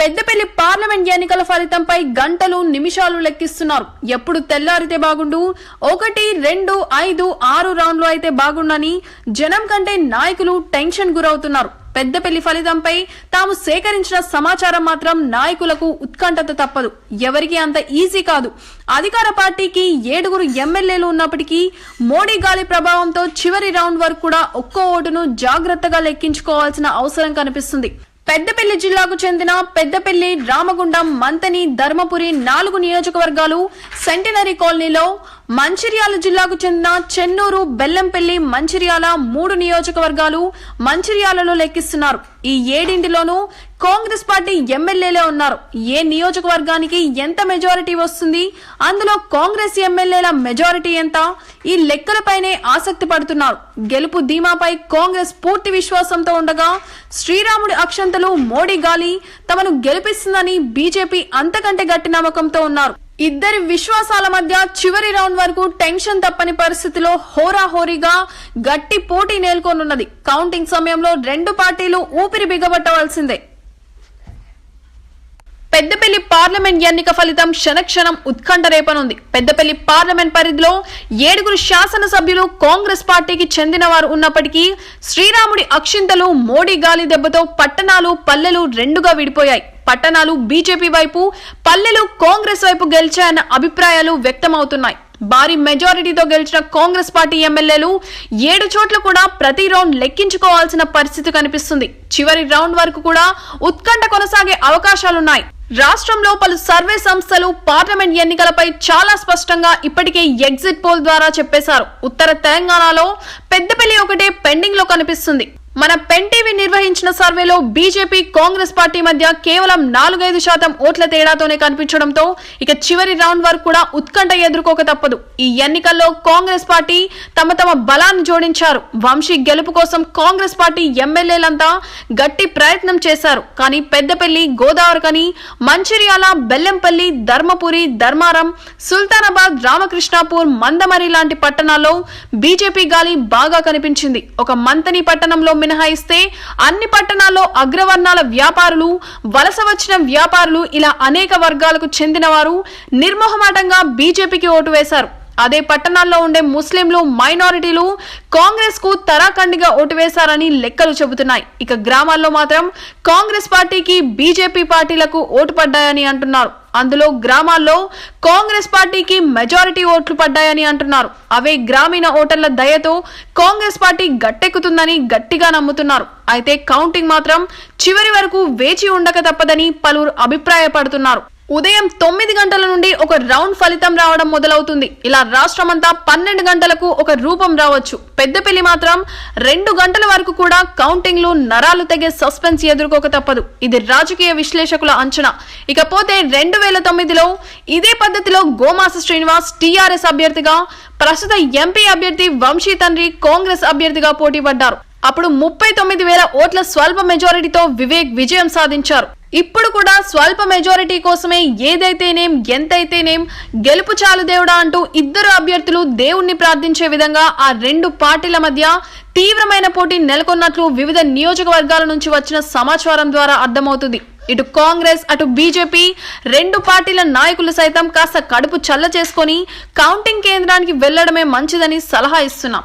Peddapalli parliament ఎన్నికల ఫలితంపై గంటలు నిమిషాలు లెక్కిస్తున్నారు. ఎప్పుడు తెల్లారితే బాగుండు ఒకటి రెండు ఐదు ఆరు రౌండ్లు అయితే బాగుండని జనం కంటే నాయకులు టెన్షన్ గురవుతున్నారు. పెద్దపల్లి ఫలితంపై తాము సేకరించిన సమాచారం మాత్రం నాయకులకు ఉత్కంఠత తప్పదు. ఎవరికి అంత ఈజీ కాదు. అధికార పార్టీకి ఏడుగురు ఎమ్మెల్యేలు ఉన్నప్పటికీ మోడీ గాలి ప్రభావంతో చివరి రౌండ్ వరకు కూడా ఒక్కో ఓటును జాగ్రత్తగా లెక్కించుకోవాల్సిన అవసరం కనిపిస్తుంది. పెద్దపల్లి జిల్లాకు చెందిన పెద్దపల్లి రామగుండం మంతని ధర్మపురి నాలుగు నియోజకవర్గాలు సెంటినరీ కాలనీలో మంచిర్యాల జిల్లాకు చెందిన చెన్నూరు బెల్లంపల్లి మంచిర్యాల మూడు నియోజకవర్గాలు మంచిర్యాలలో లెక్కిస్తున్నారు. ఈ ఏడింటిలోనూ కాంగ్రెస్ పార్టీ ఎమ్మెల్యేలే ఉన్నారు. ఏ నియోజకవర్గానికి ఎంత మెజారిటీ వస్తుంది? అందులో కాంగ్రెస్ ఎమ్మెల్యేల మెజారిటీ ఎంత? ఈ లెక్కలపైనే ఆసక్తి పడుతున్నారు. గెలుపు ధీమాపై కాంగ్రెస్ పూర్తి విశ్వాసంతో ఉండగా శ్రీరాముడి అక్షంతలు మోడీ గాలి తమను గెలిపిస్తుందని బీజేపీ అంతకంటే గట్టి నమ్మకంతో ఉన్నారు. ఇద్దరి విశ్వాసాల మధ్య చివరి రౌండ్ వరకు టెన్షన్ తప్పని పరిస్థితిలో హోరాహోరీగా గట్టి పోటీ నేల్కొనున్నది. కౌంటింగ్ సమయంలో రెండు పార్టీలు ఊపిరి బిగబట్టవలసిందే. పెద్దపల్లి పార్లమెంట్ ఎన్నిక ఫలితం క్షణక్షణం ఉత్కంఠ రేపనుంది. పెద్దపల్లి పార్లమెంట్ పరిధిలో ఏడుగురు శాసనసభ్యులు కాంగ్రెస్ పార్టీకి చెందిన వారు ఉన్నప్పటికీ శ్రీరాముడి అక్షింతలు మోడీ గాలి దెబ్బతో పట్టణాలు పల్లెలు రెండుగా విడిపోయాయి. పట్టణాలు బీజేపీ వైపు పల్లెలు కాంగ్రెస్ వైపు గెలిచాయన్న అభిప్రాయాలు వ్యక్తమవుతున్నాయి. భారీ మెజారిటీతో గెలిచిన కాంగ్రెస్ పార్టీ ఎమ్మెల్యేలు ఏడు చోట్ల కూడా ప్రతి రౌండ్ లెక్కించుకోవాల్సిన పరిస్థితి కనిపిస్తుంది. చివరి రౌండ్ వరకు కూడా ఉత్కంఠ కొనసాగే అవకాశాలున్నాయి. రాష్ట్రంలో పలు సర్వే సంస్థలు పార్లమెంట్ ఎన్నికలపై చాలా స్పష్టంగా ఇప్పటికే ఎగ్జిట్ పోల్ ద్వారా చెప్పేశారు. ఉత్తర తెలంగాణలో పెద్దపల్లి ఒకటే పెండింగ్లో కనిపిస్తుంది. మన పెన్ టీవీ నిర్వహించిన సర్వేలో బీజేపీ కాంగ్రెస్ పార్టీ మధ్య కేవలం నాలుగైదు శాతం ఓట్ల తేడాతోనే కనిపించడంతో ఇక చివరి రౌండ్ వరకు కూడా ఉత్కంఠ ఎదుర్కోక తప్పదు. ఈ ఎన్నికల్లో కాంగ్రెస్ పార్టీ తమ తమ బలాన్ని జోడించారు. వంశీ గెలుపు కోసం కాంగ్రెస్ పార్టీ ఎమ్మెల్యేలంతా గట్టి ప్రయత్నం చేశారు. కానీ పెద్దపల్లి గోదావరికని మంచిర్యాల బెల్లంపల్లి ధర్మపురి ధర్మారం సుల్తానాబాద్ రామకృష్ణాపూర్ మందమరి లాంటి పట్టణాల్లో బీజేపీ గాలి బాగా కనిపించింది. ఒక మంతని పట్టణంలో మినహాయిస్తే అన్ని పట్టణాల్లో అగ్రవర్ణాల వ్యాపారులు వలస వచ్చిన వ్యాపారులు ఇలా అనేక వర్గాలకు చెందిన వారు నిర్మోహమాటంగా బీజేపీకి ఓటు వేశారు. అదే పట్టణాల్లో ఉండే ముస్లింలు మైనారిటీలు కాంగ్రెస్కు తరాఖండిగా ఓటు వేశారని లెక్కలు చెబుతున్నాయి. ఇక గ్రామాల్లో మాత్రం కాంగ్రెస్ పార్టీకి బీజేపీ పార్టీలకు ఓటు పడ్డాయని అంటున్నారు. అందులో గ్రామాల్లో కాంగ్రెస్ పార్టీకి మెజారిటీ ఓట్లు పడ్డాయని అంటున్నారు. అవే గ్రామీణ ఓటర్ల దయతో కాంగ్రెస్ పార్టీ గట్టెక్కుతుందని గట్టిగా నమ్ముతున్నారు. అయితే కౌంటింగ్ మాత్రం చివరి వరకు వేచి ఉండక తప్పదని పలువురు అభిప్రాయపడుతున్నారు. ఉదయం తొమ్మిది గంటల నుండి ఒక రౌండ్ ఫలితం రావడం మొదలవుతుంది. ఇలా రాష్ట్రమంతా పన్నెండు గంటలకు ఒక రూపం రావచ్చు. పెద్దపల్లి మాత్రం రెండు గంటల వరకు కూడా కౌంటింగ్లు నరాలు తెగే సస్పెన్స్ ఎదుర్కోక తప్పదు. ఇది రాజకీయ విశ్లేషకుల అంచనా. ఇకపోతే రెండు వేల తొమ్మిదిలో ఇదే పద్ధతిలో గోమాస శ్రీనివాస్ టీఆర్ఎస్ అభ్యర్థిగా ప్రస్తుత ఎంపీ అభ్యర్థి వంశీ తండ్రి కాంగ్రెస్ అభ్యర్థిగా పోటీ పడ్డారు అప్పుడు ముప్పై తొమ్మిది వేల ఓట్ల స్వల్ప మెజారిటీతో వివేక్ విజయం సాధించారు. ఇప్పుడు కూడా స్వల్ప మెజారిటీ కోసమే ఏదైతేనేం ఎంతైతేనేం గెలుపు చాలు దేవుడా అంటూ ఇద్దరు అభ్యర్థులు దేవుణ్ణి ప్రార్థించే విధంగా ఆ రెండు పార్టీల మధ్య తీవ్రమైన పోటీ నెలకొన్నట్లు వివిధ నియోజకవర్గాల నుంచి వచ్చిన సమాచారం ద్వారా అర్థమవుతుంది. ఇటు కాంగ్రెస్ అటు బీజేపీ రెండు పార్టీల నాయకులు సైతం కాస్త కడుపు చల్ల చేసుకొని కౌంటింగ్ కేంద్రానికి వెళ్ళడమే మంచిదని సలహా ఇస్తున్నాం.